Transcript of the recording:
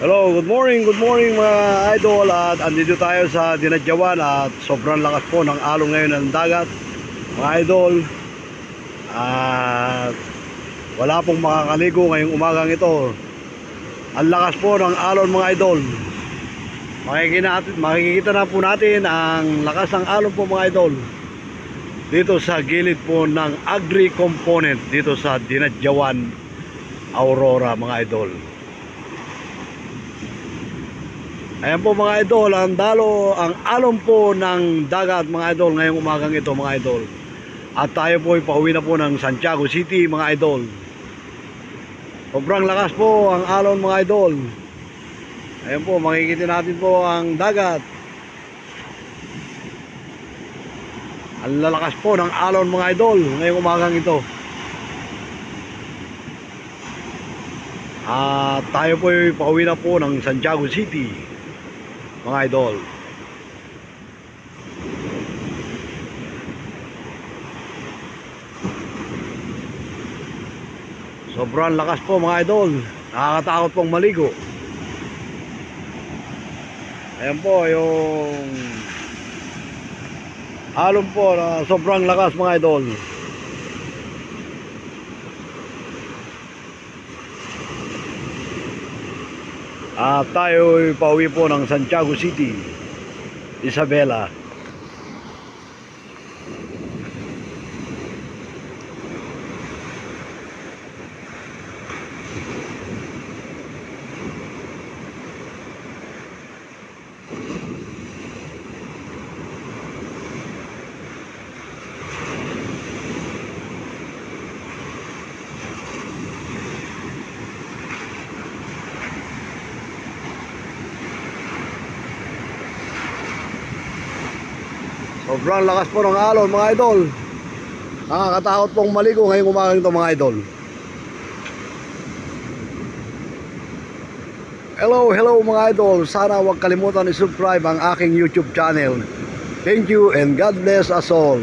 Hello, good morning, good morning mga idol. At andito tayo sa Dinadyawan at sobrang lakas po ng alon ngayon ng dagat mga idol. At wala pong makakaligo ngayong umagang ito. Ang lakas po ng alon mga idol. Makikita, makikita na po natin ang lakas ng alon po mga idol. Dito sa gilid po ng agri component dito sa Dinadyawan Aurora mga idol Ayan po mga idol, ang dalo, ang alon po ng dagat mga idol ngayong umagang ito mga idol. At tayo po ay pauwi na po ng Santiago City mga idol. Sobrang lakas po ang alon mga idol. Ayan po, makikita natin po ang dagat. Ang lalakas po ng alon mga idol ngayong umagang ito. At tayo po ay pauwi na po ng Santiago City mga idol. Sobrang lakas po mga idol. Nakakatakot pong maligo. Ayan po yung alon po na sobrang lakas mga idol. At tayo ay pauwi po ng Santiago City, Isabela. Sobrang lakas po ng alon mga idol. Nakakatakot pong maligo ngayong umagang ito mga idol. Hello, hello mga idol. Sana huwag kalimutan i-subscribe ang aking YouTube channel. Thank you and God bless us all.